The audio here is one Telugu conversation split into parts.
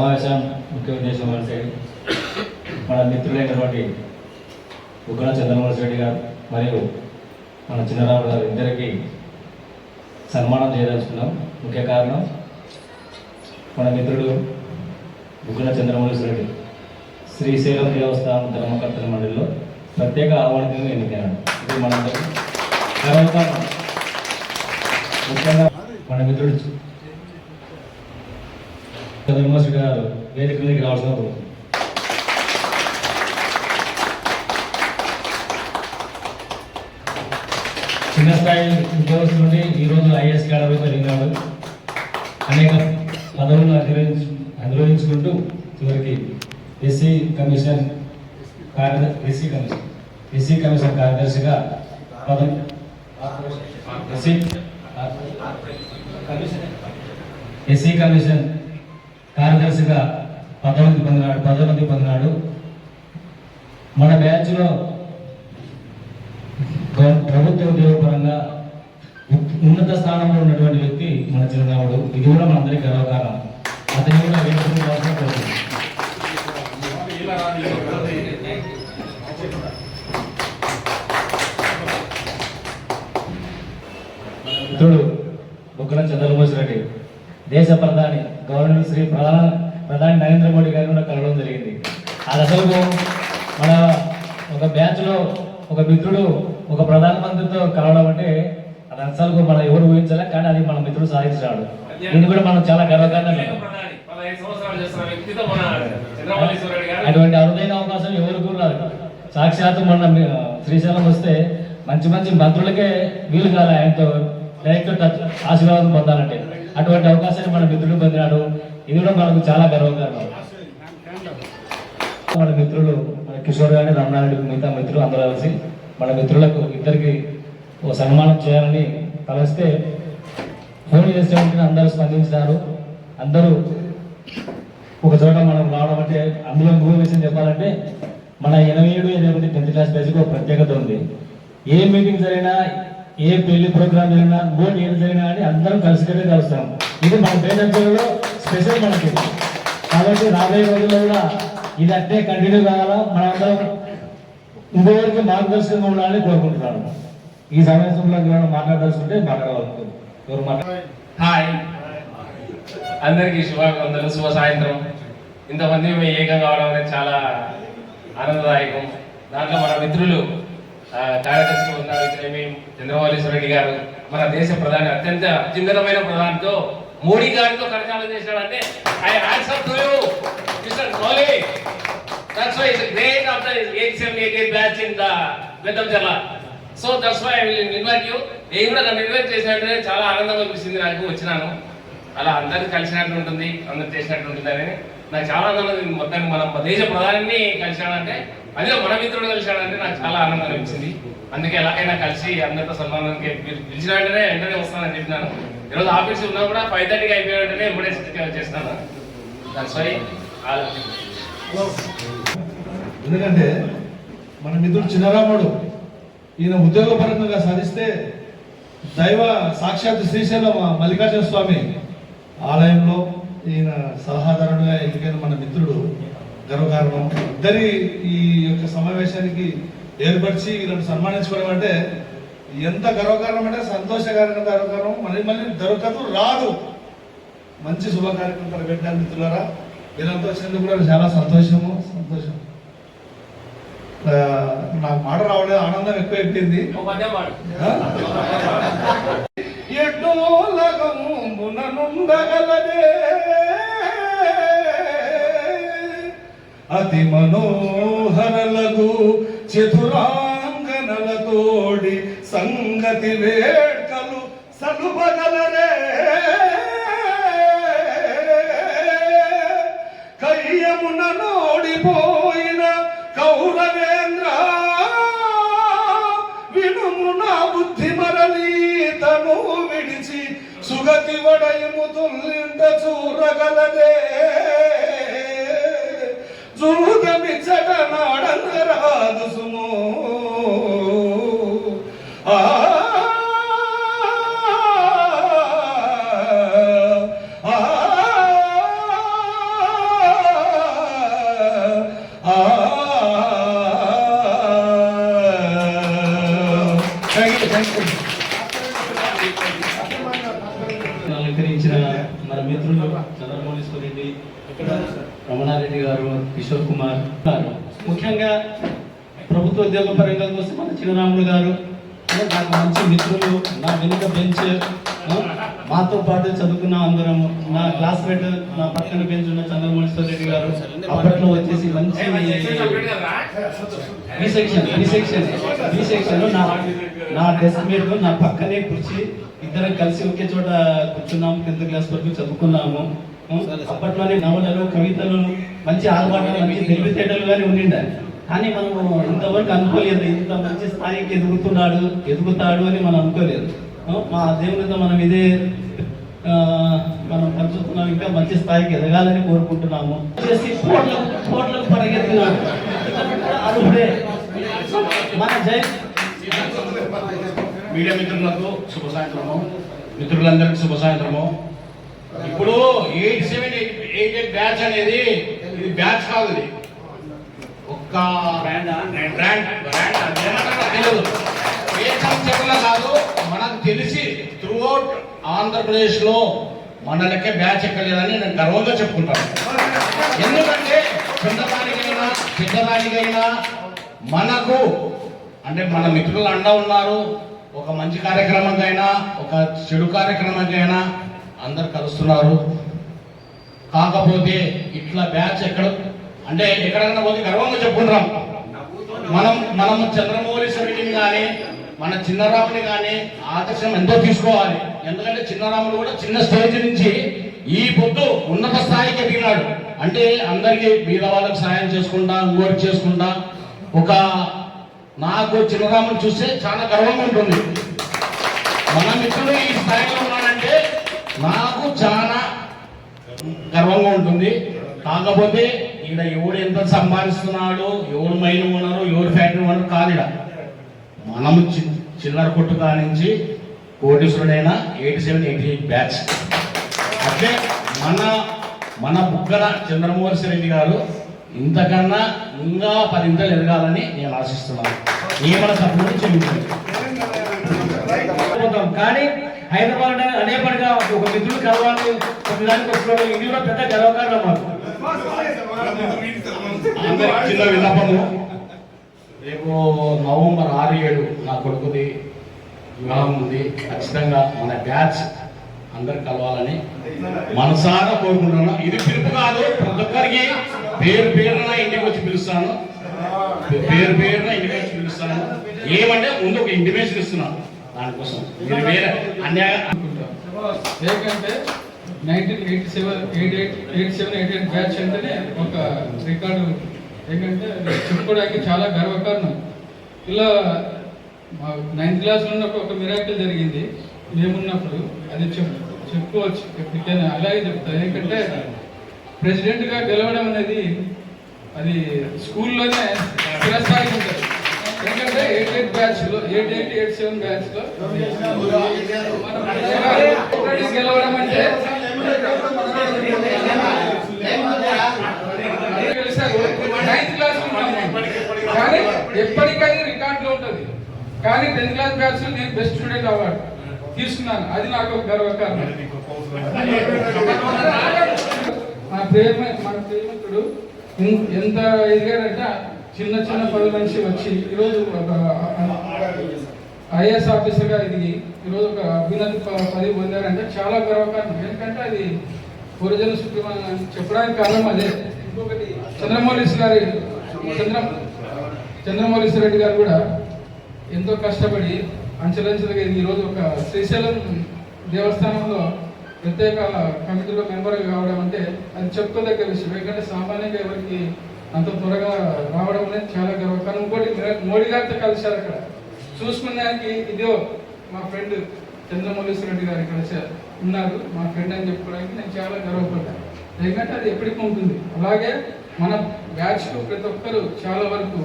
సమావేశం ముఖ్య ఉద్దేశం అంటే మన మిత్రులైనటువంటి ఉగ్ర చంద్రమోహన్ రెడ్డి గారు మరియు మన చిన్నరావు గారు ఇద్దరికి సన్మానం చేయదలుచుకున్నాం. ముఖ్య కారణం మన మిత్రుడు ఉగ్గన చంద్రమోహన్ రెడ్డి. శ్రీశైలం దేవస్థానం ధర్మకర్తల మండలిలో ప్రత్యేక ఆహ్వానితంగా ఎన్నికైనాడు. ఇది మనందరం ముఖ్యంగా మన మిత్రుడు చంద్రమోహన్ గారు వేదిక మీదకి రావాల్సిన కోరుతున్నాను. చిన్న స్థాయి ఉద్యోగస్తుల నుండి ఈరోజు ఐఎస్ అడవి జరిగినాడు అనేక పదవులను అధిరోహించు అధిరోహించుకుంటూ చివరికి ఎస్సీ కమిషన్ కార్య ఎస్సీ కమిషన్ ఎస్సీ కమిషన్ కార్యదర్శిగా పదం ఎస్సీ ఎస్సీ కమిషన్ కార్యదర్శిగా పదోన్నతి పొందినాడు పదోన్నతి పొందినాడు. మన బ్యాచ్లో ప్రభుత్వ ఉద్యోగపరంగా ఉన్నత స్థానంలో ఉన్నటువంటి వ్యక్తి మన చిరునామాడు. ఇది కూడా మనందరికీ గర్వకారణం. అతని కూడా వేడుకోవాల్సిన మిత్రుడు బుగ్గన చంద్రబాబు రెడ్డి. దేశ ప్రధాని శ్రీ ప్రధాన ప్రధాని నరేంద్ర మోడీ గారిని కూడా కలవడం జరిగింది. అది అసలు మన ఒక బ్యాచ్లో ఒక మిత్రుడు ఒక ప్రధానమంత్రితో కలవడం అంటే అది అసలు మనం ఎవరు ఊహించలే కానీ అది మన మిత్రుడు సాధించాడు. దీన్ని కూడా మనం చాలా గర్వకారణంగా పదహైదు సంవత్సరాలు చేస్తున్న వ్యక్తితో మన చంద్రబాబు రెడ్డి గారు. అటువంటి అరుదైన అవకాశం ఎవరికి రాదు సాక్షాత్తు మొన్న మీ- శ్రీశైలం వస్తే మంచి మంచి మంత్రులకే వీలు కాలే ఆయనతో డైరెక్ట్ టచ్ ఆశీర్వాదం పొందాలంటే. అటువంటి అవకాశాన్ని మన మిత్రుడు పొందినాడు. ఇది కూడా మనకు చాలా గర్వకారణం మన మిత్రులు మన కిషోర్ గారి రమణారెడ్డి మిగతా మిత్రులు అందరూ కలిసి మన మిత్రులకు ఇద్దరికి ఓ సన్మానం చేయాలని తలస్తే ఫోన్ చేసే వెంటనే అందరూ స్పందించినారు. అందరూ ఒక చోట మనం రావడం అంటే అందులో ఇంకో విషయం చెప్పాలంటే మన ఎనభై ఏడు ఎనిమిది టెన్త్ క్లాస్ బ్యాచ్కి ఒక ప్రత్యేకత ఉంది. ఏ మీటింగ్ జరిగినా ఏ పెళ్ళి ప్రోగ్రామ్ జరిగినా ఇంకోటి ఏది జరిగినా అని అందరం కలిసికట్టే కలుస్తాం. ఇది మన పేదలో స్పెషల్ మనకి. కాబట్టి రాబోయే రోజుల్లో కూడా ఇది అట్టే కంటిన్యూ కావాలా? మనందరం ఇంతవరకు మార్గదర్శకంగా ఉండాలని కోరుకుంటున్నాను. ఈ సమావేశంలో ఎవరైనా మాట్లాడాల్సి ఉంటే ఎవరు హాయ్. అందరికీ శుభాకాంక్షలు. శుభ సాయంత్రం. ఇంతమంది మేము ఏకం కావడం అనేది చాలా ఆనందదాయకం. దాంట్లో మన మిత్రులు ఆ, కార్యదర్శి ఉన్నారు చంద్రబాబు రెడ్డి గారు. మన దేశ ప్రధాని అత్యంత చింతనమైన ప్రధానితో మోడీ గారితో కరచాలన చేశాడంటే I answer to you mister Modi that's why it's great of the 878 batch in the Bedancharla so that's why I will invite you నేను కూడా నన్ను ఇన్వైట్ చేసినట్టే చాలా ఆనందం అనిపిస్తుంది నాకు వచ్చినాను. అలా అందరికీ కలిసినట్టు ఉంటుంది అందరు చేసినట్టు ఉంటుంది అని. నాకు చాలా ఆనందం మొత్తానికి మనం మన దేశ ప్రధానిని కలిశాడంటే అదే మన మిత్రుడు కలిశాడంటే నాకు చాలా ఆనందం అనిపించింది అందుకే ఎలాగైనా కలిసి అందరితో సన్మానానికి పిలి- వెంటనే వెంటనే వస్తానని చెప్పినాను. ఈరోజు ఆఫీస్ ఉన్నా కూడా ఫైవ్ థర్టీకి అయిపోయాడనే వెంటనే చేస్తాను దట్స్ వై ఎందుకంటే మన మిత్రుడు చిన్నరాముడు ఈయన ఉద్యోగపరంగా సాధిస్తే దైవ సాక్షాత్ శ్రీశైలం మల్లికార్జున స్వామి ఆలయంలో ఈయన సలహాదారుడుగా ఎన్నికైన మన మిత్రుడు గర్వకారణం. ఇద్దరి ఈ యొక్క సమావేశానికి ఏర్పరిచి వీళ్ళని సన్మానించుకోవడం అంటే ఎంత గర్వకారణం అంటే సంతోషకరంగా గర్వకారణం. మళ్ళీ మళ్ళీ దొరకదు రాదు. మంచి శుభ కార్యక్రమం తలపెట్టారు మిత్రులారా. వీళ్ళంతా వచ్చినందుకు కూడా చాలా సంతోషము సంతోషం. నాకు మాట రావడం ఆనందం ఎక్కువ ఎక్కింది. ఎడ్డోలగముననుండగలదే అతి మనోహరలగు చతురాంగనలతోడి సంగతి వేడుకలు సలుపగలరే కయ్యమున నోడిపోయిన కౌరవేంద్ర వినుము నా బుద్ధి మరలి తను విడిచి సుగతి వడయము తుల్లింట చూరగలదే. జూదమిచ్చట నాడనరాదు సుమో కుమార్ గారు ముఖ్యంగా ప్రభుత్వ ఉద్యోగ పరంగా కోసం మన చిన్నరాములు గారు నాకు మంచి మిత్రులు నా వెనుక బెంచ్ మాతో పాటు చదువుకున్న అందరం నా క్లాస్మేట్ నా పక్కన బెంచ్ ఉన్న చంద్రమౌళీశ్వర రెడ్డి గారు అప్పట్లో వచ్చేసి మంచి B section B section B section నా నా డెస్క్ మేట్ నా పక్కనే కూర్చి ఇద్దరం కలిసి ఒకే చోట కూర్చున్నాము టెన్త్ క్లాస్ వరకు చదువుకున్నాము? అప్పట్లోనే నవలలు కవితలు మంచి ఆలవాట్లు మంచి తెలివితేటలు కానీ ఉండిండే కానీ మనము ఇంతవరకు అనుకోలేదు. ఇంత మంచి స్థాయికి ఎదుగుతున్నాడు ఎదుగుతాడు అని మనం అనుకోలేదు. మా దేవునితో మనం ఇదే మనం పంచుతున్నాం. ఇంకా మంచి స్థాయికి ఎదగాలని కోరుకుంటున్నాము. చేసి కోట్లకు కోట్లకు పరిగెత్తినాడు. అర్హుడే మన జై మీడియా మిత్రులకు శుభ సాయంత్రము. మిత్రులందరికీ శుభ సాయంత్రము. ఇప్పుడు eight seven eight eight batch అనేది ఇది బ్యాచ్ కాదు ఇది. ఒక్క తెలియదు. ఏ కాదు మనకు తెలిసి త్రూఅవుట్ ఆంధ్రప్రదేశ్లో మన లెక్క బ్యాచ్ ఎక్కలేదని నేను గర్వంగా చెప్పుకుంటాను. ఎందుకంటే చిన్నదానికైనా పెద్దదానికైనా మనకు అంటే మన మిత్రులు అండ ఉన్నారు. ఒక మంచి కార్యక్రమంకైనా ఒక చెడు కార్యక్రమంకైనా అందరు కలుస్తున్నారు. కాకపోతే ఇట్లా బ్యాచ్ ఎక్కడ అంటే ఎక్కడైనా పోతే గర్వంగా చెప్పుకుంటాం మనం మనం చంద్రమౌళి రెడ్డిని కానీ మన చిన్నరాముని కానీ ఆదర్శం ఎంతో తీసుకోవాలి. ఎందుకంటే చిన్నరాముడు కూడా చిన్న స్టేజ్ నుంచి ఈ పొద్దు ఉన్నత స్థాయికి ఎదిగినాడు. అంటే అందరికీ బీద వాళ్ళకి సహాయం చేసుకుంటా ఇంకోటి చేసుకుంటా. ఒక నాకు చిన్నరాముని చూస్తే చాలా గర్వంగా ఉంటుంది. మన మిత్రుడు ఈ స్థాయిలో ఉన్నాడంటే నాకు చాలా గర్వంగా ఉంటుంది. కాకపోతే ఈడ ఎవడు ఎంత సంపాదిస్తున్నాడు ఎవడు మైన్ ఉన్నారు ఎవరు ఫ్యాక్టరీ ఉన్నారు కాదు మనము చి- చిల్లర కొట్టు కానించి కోటీశ్వరుడైన eighty seven eighty eight batch. అంటే మన మన బుగ్గల చంద్రమోహన్ రెడ్డి గారు ఇంతకన్నా ఇంకా పదింతలు ఎదగాలని నేను ఆశిస్తున్నాను. ఏమైనా సభ్యుడిని చెల్లించండి కానీ హైదరాబాద్ అనేపటిగా ఒక మిత్రుడు కలవాలి దానికి వస్తున్నాడు. ఇది కూడా పెద్ద గర్వకారణం మాకు. చిన్న రేపు నవంబర్ ఆరు ఏడు నా కొడుకుది వివాహం ఉంది. ఖచ్చితంగా మన బ్యాచ్ అందరు కలవాలని మనసారా కోరుకుంటున్నాను. ఇది పిలుపు కాదు ప్రతి ఒక్కరికి పేరు పేరున ఇంటికి వచ్చి పిలుస్తాను. పేరు పేరున ఇంటికి వచ్చి పిలుస్తాను. ఏమంటే ముందు ఒక ఇంటిమేషన్ ఇస్తున్నాను. దానికోసం. మీరు వేరే అన్యాయ ఏంటంటే nineteen eighty seven eight eight eight seven eight eight batch అంటేనే ఒక రికార్డు ఎందుకంటే చెప్పుకోవడానికి చాలా గర్వకారణం. ఇలా మా నైన్త్ క్లాస్లో ఉన్నప్పుడు ఒక మిరాకిల్ జరిగింది. మేమున్నప్పుడు అది చెప్పు చెప్పుకోవచ్చు ఎప్పటికైనా. అలాగే చెప్తాను. ఎందుకంటే ప్రెసిడెంట్గా గెలవడం అనేది అది స్కూల్లోనే చిరస్థాయి ఉంటుంది. ఎందుకంటే ఎయిట్ ఎయిట్ బ్యాచ్లో ఎయిట్ ఎయిట్ ఎయిట్ సెవెన్ బ్యాచ్లో. మనం గెలవడం అంటే నైన్త్ క్లాస్ కానీ ఎప్పటికీ రికార్డులో ఉంటుంది. కానీ టెన్త్ క్లాస్ బ్యాచ్ నేను బెస్ట్ స్టూడెంట్ అవార్డు తీసుకున్నాను. అది నాకు ఒక గర్వకారణం. మన ప్రేమ మన ప్రేమికుడు ఎంత ఎదిగారంటే చిన్న చిన్న పనుల నుంచి వచ్చి ఈరోజు ఒక ఐఏఎస్ ఆఫీసర్గా ఇది ఈరోజు ఒక అభినందన ప- పదవి పొందారంటే చాలా గర్వకారణం. ఎందుకంటే అది ఒరిజినల్ సుప్రీం అని చెప్పడానికి కారణం అదే. ఇంకొకటి చంద్రమౌళీస్ గారి చంద్ర చంద్రమౌళీస్ రెడ్డి గారు కూడా ఎంతో కష్టపడి అంచెలంచెలుగా ఈరోజు ఒక శ్రీశైలం దేవస్థానంలో ప్రత్యేక కమిటీలో మెంబర్గా కావడం అంటే అది చెప్పుకోదగ్గ విషయం. ఎందుకంటే సామాన్యంగా ఎవరికి అంత త్వరగా రావడం అనేది చాలా గర్వకారం ఇంకోటి మోడీ గారితో కలిశారు అక్కడ. చూసుకున్నానికి ఇదో మా ఫ్రెండ్ చంద్రమౌళీశ్వర రెడ్డి గారు కలిశారు ఉన్నారు మా ఫ్రెండ్ అని చెప్పుకోవడానికి నేను చాలా గర్వపడ్డాను. ఎందుకంటే అది ఎప్పటికీ ఉంటుంది. అలాగే మన బ్యాచ్లో ప్రతి ఒక్కరు చాలా వరకు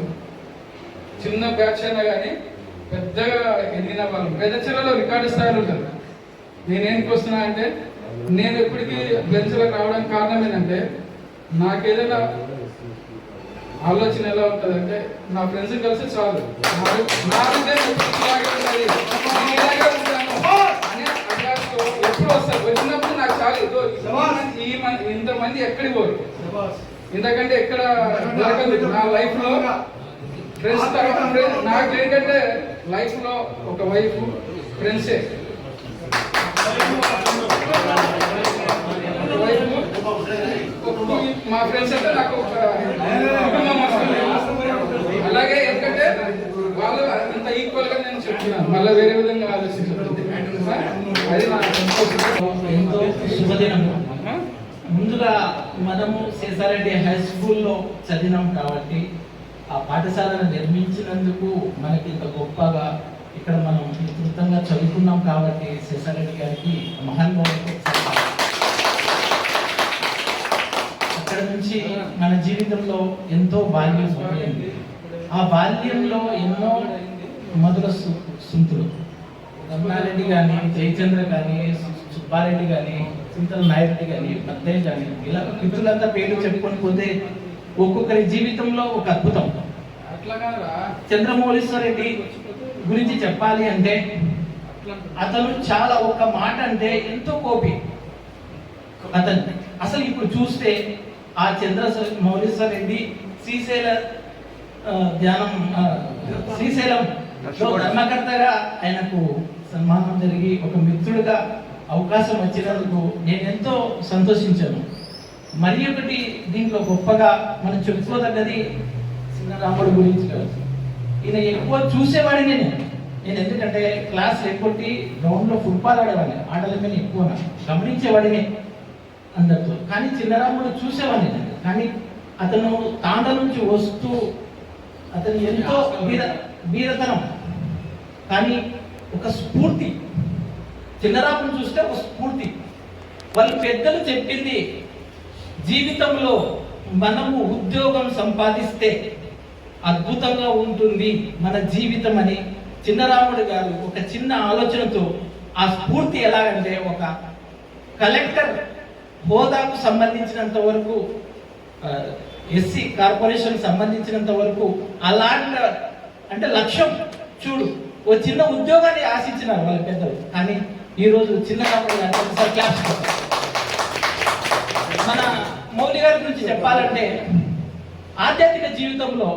చిన్న బ్యాచ్ అయినా కానీ పెద్దగా ఎదిగిన వాళ్ళు పెద్ద చెల్లలో రికార్డు స్థాయిలో ఉంటారు. నేనేంటికి వస్తున్నా అంటే నేను ఎప్పటికీ బెంచ్లకు రావడానికి కారణం ఏంటంటే నాకేదైనా ఆలోచన ఎలా ఉంటుంది అంటే నా ఫ్రెండ్స్ కలిసి చాలు. ఎప్పుడు వస్తారు వచ్చినప్పుడు నాకు చాలు. ఈ ఈ ఇంతమంది ఎక్కడికి పోరు? ఎందుకంటే ఎక్కడ నా లైఫ్లో ఫ్రెండ్స్ నాకు ఏంటంటే లైఫ్లో ఒక వైఫ్ ఫ్రెండ్సే వైఫ్ మా ఫ్రెండ్స్ అంటే నాకు ఒక కుటుంబం అలాగే ఎందుకంటే వాళ్ళు అంత ఈక్వల్గా నేను చెప్తున్నాను. మళ్ళీ వేరే విధంగా ఆలోచించాను అది నా ఎంతో శుభదినం. ముందుగా మనము శేషారెడ్డి హై స్కూల్లో చదివినాం కాబట్టి ఆ పాఠశాలను నిర్మించినందుకు మనకి ఇంత గొప్పగా ఇక్కడ మనం కృతంగా చదువుకున్నాం కాబట్టి శేషారెడ్డి గారికి మహానుభావులకు ఒకసారి అక్కడ నుంచి మన జీవితంలో ఎంతో బాల్యం ఆ బాల్యంలో ఎన్నో మధుర సుంతులు. రమణారెడ్డి కానీ జయచంద్ర కానీ సుబ్బారెడ్డి కానీ చింతల నాయరెడ్డి కానీ పత్తయ్య కానీ ఇలా మిత్రులంతా పేర్లు చెప్పుకొని పోతే ఒక్కొక్కరి జీవితంలో ఒక అద్భుతం. అట్లా చంద్రమౌళీశ్వర రెడ్డి గురించి చెప్పాలి అంటే అతను చాలా ఒక మాట అంటే ఎంతో కోపి. అతను అసలు ఇప్పుడు చూస్తే ఆ చంద్ర మౌళీశ్వర రెడ్డి శ్రీశైల ఆ, ధ్యానం శ్రీశైలం ధర్మకర్తగా ఆయనకు సన్మానం జరిగి ఒక మిత్రుడిగా అవకాశం వచ్చినందుకు నేను ఎంతో సంతోషించాను. మరి ఒకటి దీంట్లో గొప్పగా మనం చెప్పుకోదగ్గది చిన్నరాముడు గురించి ఈయన ఎక్కువ చూసేవాడిని నేను. నేను ఎందుకంటే క్లాస్ ఎక్కొట్టి గ్రౌండ్లో ఫుట్బాల్ ఆడేవాడిని. ఆటల మీద ఎక్కువ గమనించేవాడిని. అందరితో. కానీ చిన్నరాముడు చూసేవాడిని నేను. కానీ అతను తాండ నుంచి వస్తూ అతను ఎంతో వీర వీరతనం కానీ ఒక స్ఫూర్తి. చిన్నరాముడు చూస్తే ఒక స్ఫూర్తి. వాళ్ళు పెద్దలు చెప్పింది జీవితంలో మనము ఉద్యోగం సంపాదిస్తే అద్భుతంగా ఉంటుంది మన జీవితం అని చిన్నరాముడు గారు ఒక చిన్న ఆలోచనతో ఆ స్ఫూర్తి ఎలాగంటే ఒక కలెక్టర్ హోదాకు సంబంధించినంత వరకు ఎస్సీ కార్పొరేషన్ సంబంధించినంత వరకు అలాంటి అంటే లక్ష్యం చూడు ఓ చిన్న ఉద్యోగాన్ని ఆశించినారు వాళ్ళ పెద్దలు. కానీ ఈరోజు చిన్న రాముడు ఒకసారి మన మౌలి గారి గురించి చెప్పాలంటే ఆధ్యాత్మిక జీవితంలో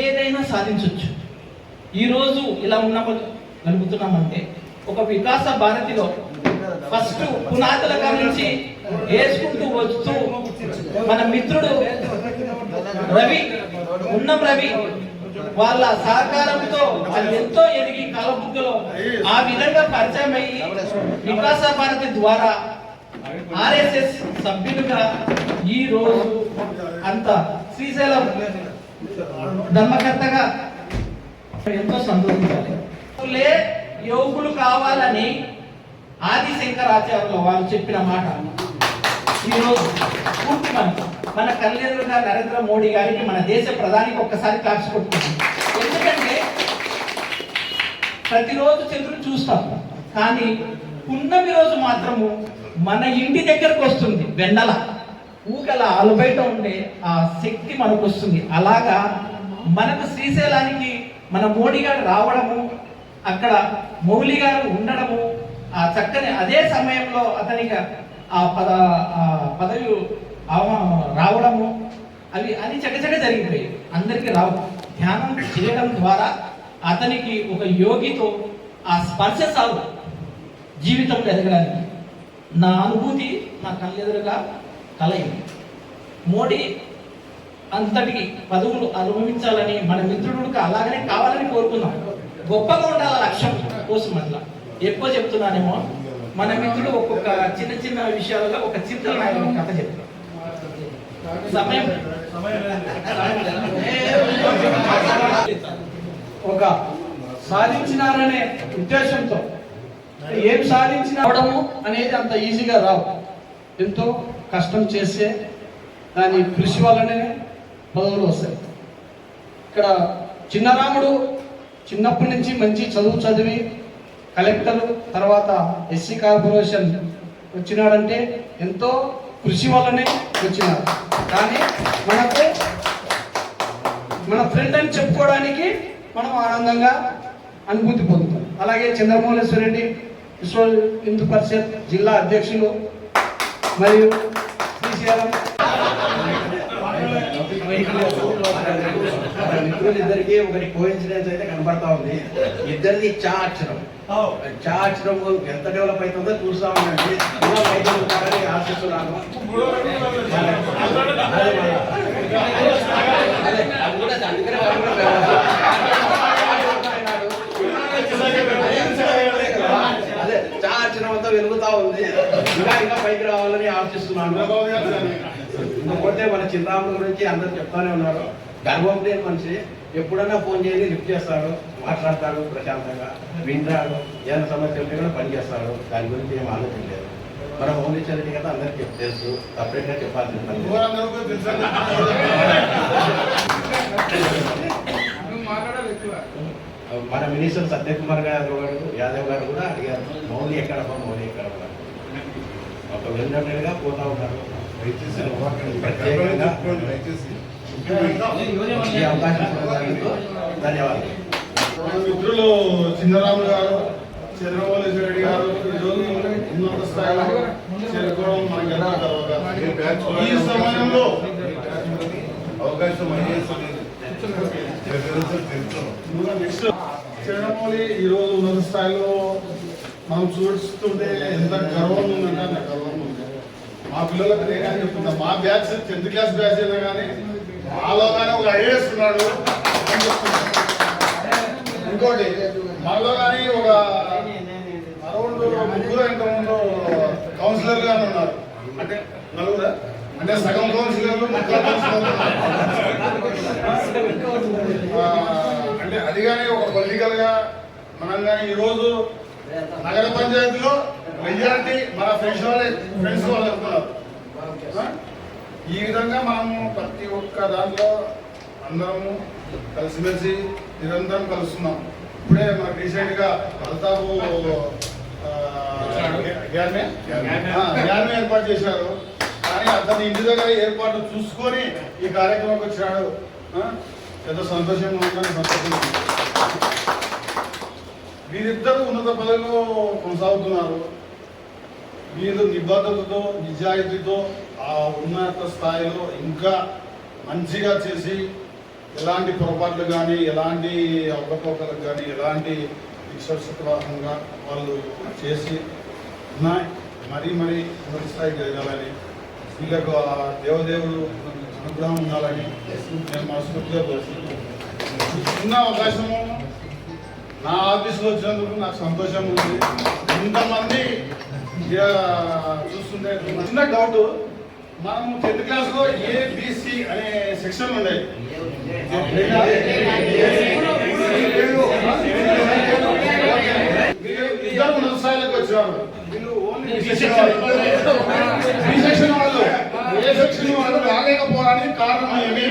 ఏదైనా సాధించవచ్చు ఈరోజు ఇలా ఉన్నగలుగుతున్నామంటే ఒక వికాస భారతిలో ఫస్ట్ పునాదుల నుంచి వేసుకుంటూ వస్తూ మన మిత్రుడు రవి ఉన్నం రవి వాళ్ళ సహకారంతో అది ఎంతో ఎదిగి కలబుగ్గలో ఆ విధంగా పరిచయం అయ్యి వికాస భారతి ద్వారా ఆర్ఎస్ఎస్ సభ్యులుగా ఈ రోజు అంత శ్రీశైలం ధర్మకర్తగా ఎంతో సంతోషించాలి. లే యోగులు కావాలని ఆది శంకరాచార్యులు వారు చెప్పిన మాట. ఈరోజు పూర్తి మనం మన కళ్ళెదురుగా నరేంద్ర మోడీ గారికి మన దేశ ప్రధానికి ఒక్కసారి క్లాప్స్ కొట్టుకుంటాం. ఎందుకంటే ప్రతిరోజు చంద్రుడు చూస్తాం. కానీ పున్నమి రోజు మాత్రము మన ఇంటి దగ్గరకు వస్తుంది వెన్నెల. ఊకల అలబయట ఉండే ఆ శక్తి మనకు వస్తుంది. అలాగా మనకు శ్రీశైలానికి మన మోడీ గారు రావడము అక్కడ మౌలి గారు ఉండడము ఆ చక్కని అదే సమయంలో అతనికి ఆ పద పదవి రావడము అవి అది చక్కచక్క జరిగిపోయాయి. అందరికీ రావు. ధ్యానం చేయడం ద్వారా అతనికి ఒక యోగితో ఆ స్పర్శ సాగు జీవితంలో ఎదగడానికి. నా అనుభూతి నా కళ్ళెదురుగా కలయింది. మోడీ అంతటికి పదవులు అనుభవించాలని మన మిత్రుడికి అలాగనే కావాలని కోరుకున్నాం. గొప్పగా ఉండాల లక్ష్యం కోసం అట్లా. ఎక్కువ చెప్తున్నానేమో. మన మిత్రుడు ఒక్కొక్క చిన్న చిన్న విషయాలలో ఒక చింతల నాయకుడు కథ చెప్తాడు. సమయం. ఒక సాధించినారనే ఉద్దేశంతో. ఏం సాధించిన అనేది అంత ఈజీగా రావు. ఎంతో కష్టం చేస్తే దాని కృషి వల్లనే పదవులు వస్తాయి. ఇక్కడ చిన్నరాముడు చిన్నప్పటి నుంచి మంచి చదువు చదివి కలెక్టర్ తర్వాత ఎస్సీ కార్పొరేషన్ వచ్చినాడంటే ఎంతో కృషి వల్లనే వచ్చినారు. కానీ మనకు మన ఫ్రెండ్ అని చెప్పుకోవడానికి మనం ఆనందంగా అనుభూతి పొందుతాం. అలాగే చంద్రమౌళేశ్వర రెడ్డి విశ్వ హిందూ పరిషత్ జిల్లా అధ్యక్షులు మరియు శ్రీ శ్రీశైలం మిత్రులిద్దరికి ఒకటి కోయిన్సిడెన్స్ అయితే కనబడతా ఉంది. ఇద్దరిది చా అక్షరం చా అక్షరం ఎంత డెవలప్ అవుతుందో చూస్తా ఉండండి ఉంటారని ఆశిస్తున్నాను అదే, అది కూడా అందుకనే వాళ్ళు కూడా అదే చా అక్షరం అంతా వెలుగుతా ఉంది. ఇంకా ఇంకా పైకి రావాలని ఆశిస్తున్నాను. ఇంకొకటి మన చిన్నరాముడు గురించి అందరు చెప్తానే ఉన్నారు. గర్వం లేని మనిషి ఎప్పుడన్నా ఫోన్ చేసి లిఫ్ట్ చేస్తాడు మాట్లాడతాడు ప్రశాంతంగా వింటాడు ఏదైనా సమస్య ఉంటే కూడా పని చేస్తాడు దాని గురించి ఏం ఆలోచన లేదు. మన హోమ్ రెడ్డి కదా అందరికీ తెలుసు. సపరేట్గా చెప్పాల్సిన పని మన మినిస్టర్ సత్యకుమార్ గారు గారు యాదవ్ గారు కూడా అడిగారు మౌలి ఎక్కడమ్మా మౌలి ఎక్కడమ్మా ఒక వెళ్ళినట్టుగా పోతా ఉంటారు ప్రత్యేకంగా ఈ అవకాశం ధన్యవాదాలు మిత్రులు చిన్నరాములు గారు చంద్రబాబు రెడ్డి గారు ఈరోజు ఉన్నత స్థాయిలో చేరుకోవడం మనకి ఎంతో. ఈ సమయంలో అవకాశం నెక్స్ట్ చంద్రమౌళి ఈరోజు ఉన్నత స్థాయిలో మనం చూస్తుంటే ఎంత గర్వం ఉందంటే గర్వం ఉంది మా పిల్లలకు నేనే చెప్తున్నా మా బ్యాచ్ టెన్త్ క్లాస్ బ్యాచ్ అయినా కానీ మాలో కానీ ఒక ఐఏఎస్ ఉన్నాడు ఇంకోటి మనలో కానీ ఒక అరౌండ్ ముగ్గురు ఎంత ముందు కౌన్సిలర్ గానే ఉన్నారు. అంటే నలుగురా? అంటే సగం కౌన్సిలర్లు ముగ్గురు కౌన్సిలర్లు అంటే అది కానీ ఒక పొలిటికల్గా మనం కానీ ఈరోజు నగర పంచాయతీలో మెజారిటీ మన ఫ్రెండ్స్ వాళ్ళే ఫ్రెండ్స్ వాళ్ళు చెప్తున్నారు ఈ విధంగా మనము ప్రతి ఒక్క దాంట్లో అందరము కలిసిమెలిసి నిరంతరం కలుస్తున్నాం ఇప్పుడే మనకు రీసెంట్గా అల్తాపు గ్యార్మే గ్యార్మే ఏర్పాటు చేశారు కానీ అతని ఇంటి దగ్గర ఏర్పాటు చూసుకొని ఈ కార్యక్రమంకి వచ్చినాడు? ఎంతో సంతోషంగా ఉందని సంతోషంగా. వీరిద్దరూ ఉన్నత పదవిలో కొనసాగుతున్నారు వీరు నిబద్ధతతో నిజాయితీతో ఆ ఉన్నత స్థాయిలో ఇంకా మంచిగా చేసి ఎలాంటి పొరపాట్లు కానీ ఎలాంటి అవకపోకలు కానీ ఎలాంటి విశ్వసత్వాహంగా వాళ్ళు చేసి ఉన్నాయి మరీ మరీ ఉన్నత స్థాయికి ఎదగాలని వీళ్ళకు ఆ దేవదేవుడు అనుగ్రహం ఉండాలని నేను మనస్ఫూర్తిగా కోరుకుంటున్నాను. చిన్న అవకాశము నా ఆఫీస్లో వచ్చినందుకు నాకు సంతోషం ఉంది. ఇంతమంది చూస్తుంటే చిన్న డౌట్ మనము టెన్త్ క్లాస్లో ఏబిసి అనే సెక్షన్ ఉండేది ఇద్దరు వీళ్ళు ఓన్లీ బి సెక్షన్ వాళ్ళు. ఏ సెక్షన్ వాళ్ళు రాలేకపోవడానికి కారణం ఏమి?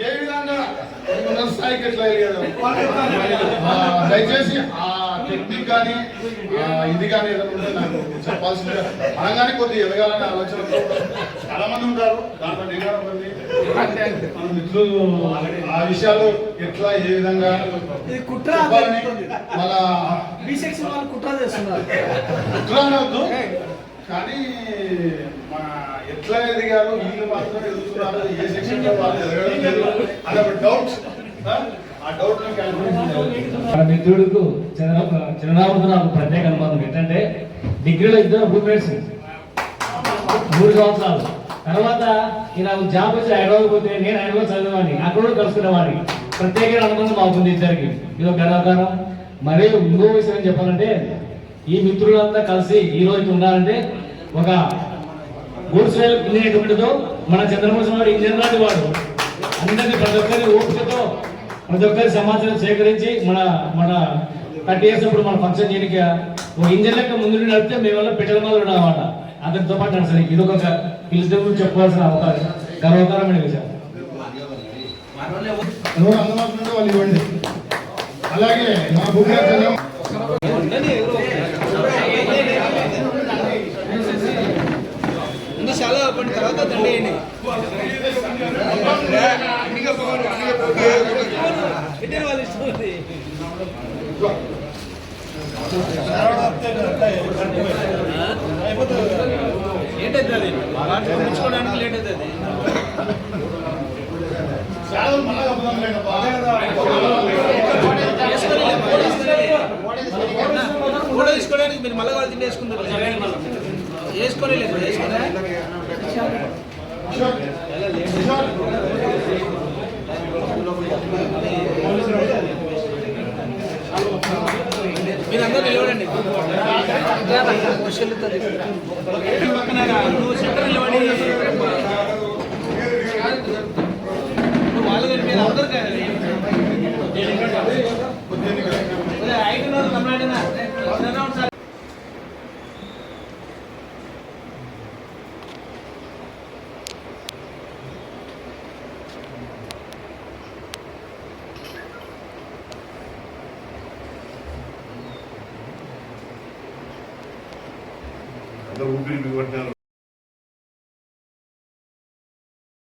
ఏ విధంగా ఉన్నత స్థాయికి ఎట్లా దయచేసి ఆ టెక్నిక్ కానీ ఇది కానీ ఏదైనా ఉంటే నాకు చెప్పాల్సిందిగా మనం కానీ కొద్దిగా ఎదగాలనే ఆలోచనతో చాలా మంది ఉంటారు దాంట్లో నేను. మన మిత్రులు ఆ విషయాలు ఎట్లా ఏ విధంగా కుట్ర చేస్తున్నారు. కుట్ర అనవద్దు కానీ మన ఎట్లా ఎదిగారు వీళ్ళు మాత్రం ఎదుగుతున్నారు ఏ సెక్షన్ వాళ్ళు ఎదగడం లేదు అనే ఒక డౌట్ ఆ? డౌట్ మన మిత్రుడికి చంద్ర నాకు ప్రత్యేక అనుబంధం ఏంటంటే డిగ్రీలో ఇద్దరు రూమ్మేట్స్ మూడు సంవత్సరాలు. తర్వాత ఈ నాకు జాబ్ వచ్చి హైదరాబాద్ పోతే నేను హైదరాబాద్ చదివేవాడిని. అక్కడ కూడా కలుసుకునేవాడిని. ప్రత్యేక అనుబంధం మాకుంది ఇద్దరికి. ఇది ఒక గర్వకారం మరే ఇంకో విషయం ఏం చెప్పాలంటే ఈ మిత్రులంతా కలిసి ఈ రోజు ఉన్నారంటే ఒక గూడ్స్ రైలు ఇంజనీర్ ఎటువంటిదో మన చంద్రమోహన్ వాడు ఇంజనీర్ లాంటి వాడు. అందరినీ ప్రతి ఒక్కరిని ఓపికతో ప్రతి ఒక్కరి సమాచారం సేకరించి మన మన థర్టీ ఇయర్స్ మన ఫంక్షన్ చేయడానికి ఓ ఇంజన్ లెక్క ముందు నుండి నడిపితే మేము వల్ల పెట్టెల మీద ఉన్నమాట అతనితో పాటు నడుస్తుంది ఇది ఒక పిలిస్తే చెప్పుకోవాల్సిన అవకాశం గర్వకరమైన విషయం. అలాగే మా భూమి చాలా పడిన తర్వాత దండేయండి పెట్టిన వాళ్ళు ఇష్టం ఉంది ఏంటి లేట్ అవుతుంది వాటి పంపించుకోవడానికి లేట్ అవుతుంది ఫోటో తీసుకోవడానికి మీరు మళ్ళీ వాళ్ళు తిండేసుకుంటారు వేసుకోలేదు వేసుకోలే మీరు అందరూ నిలబడండి పక్కన రా. నువ్వు సెంటర్ నిలబడి వాళ్ళు కానీ మీరు అందరూ ఐదు సార్ అందరూ ఊపిరి